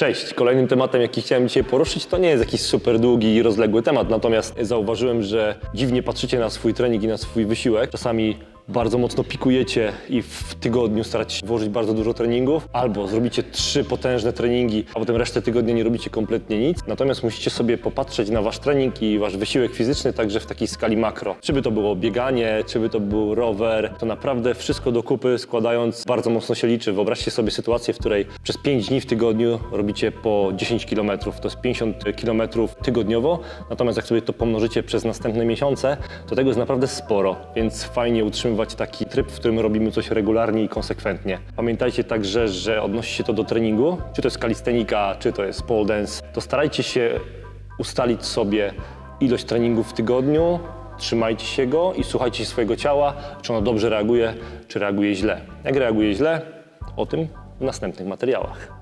Cześć. Kolejnym tematem, jaki chciałem dzisiaj poruszyć, to nie jest jakiś super długi i rozległy temat, natomiast zauważyłem, że dziwnie patrzycie na swój trening i na swój wysiłek. Czasami bardzo mocno pikujecie i w tygodniu staracie się włożyć bardzo dużo treningów, albo zrobicie trzy potężne treningi, a potem resztę tygodnia nie robicie kompletnie nic. Natomiast musicie sobie popatrzeć na wasz trening i wasz wysiłek fizyczny także w takiej skali makro. Czy by to było bieganie, czy by to był rower, to naprawdę wszystko do kupy składając bardzo mocno się liczy. Wyobraźcie sobie sytuację, w której przez 5 dni w tygodniu robicie po 10 km, to jest 50 km tygodniowo, natomiast jak sobie to pomnożycie przez następne miesiące, to tego jest naprawdę sporo, więc fajnie utrzymywać taki tryb, w którym robimy coś regularnie i konsekwentnie. Pamiętajcie także, że odnosi się to do treningu, czy to jest kalistenika, czy to jest pole dance, to starajcie się ustalić sobie ilość treningów w tygodniu, trzymajcie się go i słuchajcie swojego ciała, czy ono dobrze reaguje, czy reaguje źle. Jak reaguje źle, o tym w następnych materiałach.